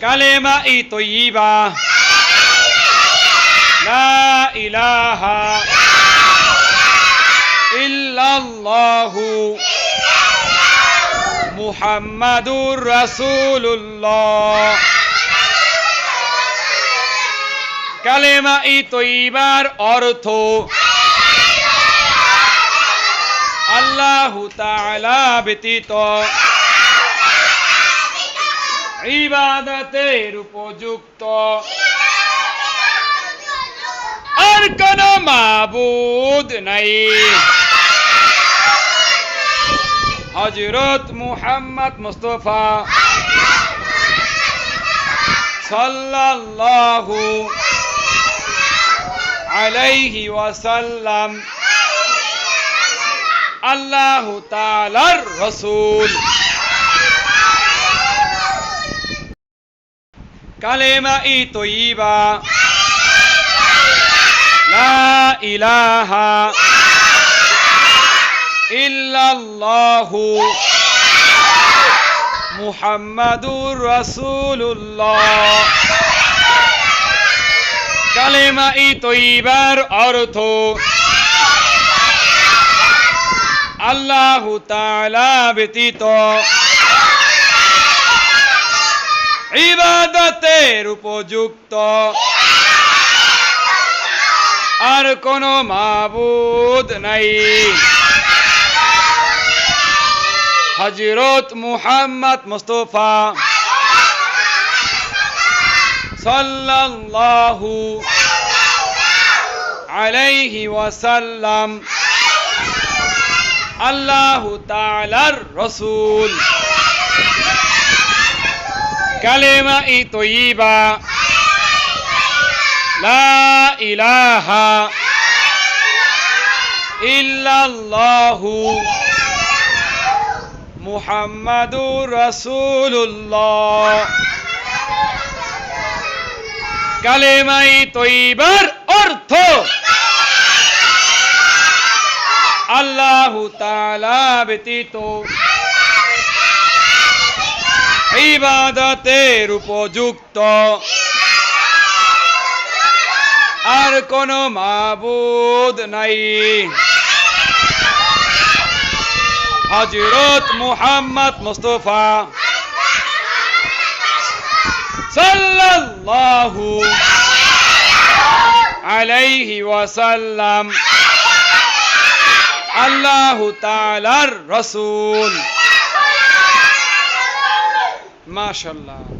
কালেমা ই তৈবা লা ইলাহা ইল্লাল্লাহু মুহাম্মাদুর রাসূলুল্লাহ কালেমা ই তৈবার অর্থ আল্লাহ তাআলা ব্যতীত ইবাদতের উপযুক্ত। আর কোন মাবুদ নাই। হজরত মুহাম্মদ মুস্তফা সাল্লাল্লাহু আলাইহি ওয়াসাল্লাম, আল্লাহ তাআলার রাসূল। কালেমা ই তৈবা ইলাহা ইল্লাল্লাহু মুহাম্মাদুর রাসূলুল্লাহ কালেমা ই তৈবার অর্থ আল্লাহ তাআলা ব্যতীত ইবাদতের উপযুক্ত। আর কোন মাবুদ নাই। হজরত মুহাম্মদ মুস্তফা সাল্লাল্লাহু আলাইহি ওয়াসাল্লাম, আল্লাহ তাআলার রাসূল। কালেমা ই তৈবা লা ইলাহা ইল্লাল্লাহু মুহাম্মাদুর রাসূলুল্লাহ কালেমা ই তৈবার অর্থ আল্লাহ তাআলা ব্যতীত ইবাদতের উপযুক্ত। আর কোন মাবুদ নাই। হজরত মুহাম্মদ মুস্তফা সাল্লাল্লাহু আলাইহি ওয়াসাল্লাম, আল্লাহ তাআলার রাসূল। MashaAllah